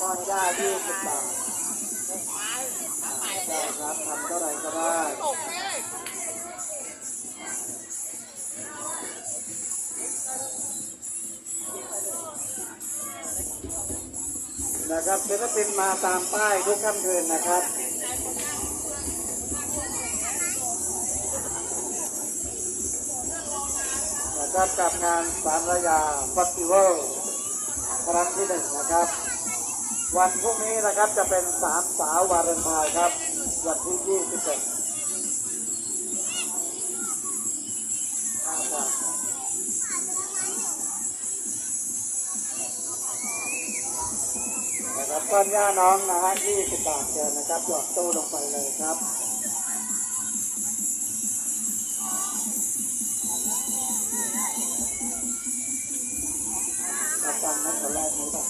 ก้อนหญ้ายี่สิบบาทได้ครับทำเท่าไหร่ก็ได้นะครับศิลปินมาตามป้ายทุกค่ำคืนนะครับนะครับกับงานสารยาฟสติวัลครั้งที่หนึ่งนะครับ วันพรุ่งนี้นะครับจะเป็นสามสาววาเลนไทน์ครับ วันที่ยี่สิบเอ็ดนะครับก้อนย่าน้องนะฮะยี่สิบบาทเชิญนะครับหยอดตู้ลงไปเลยครับมาฟังนั้นคนแรกนี้ป่ะ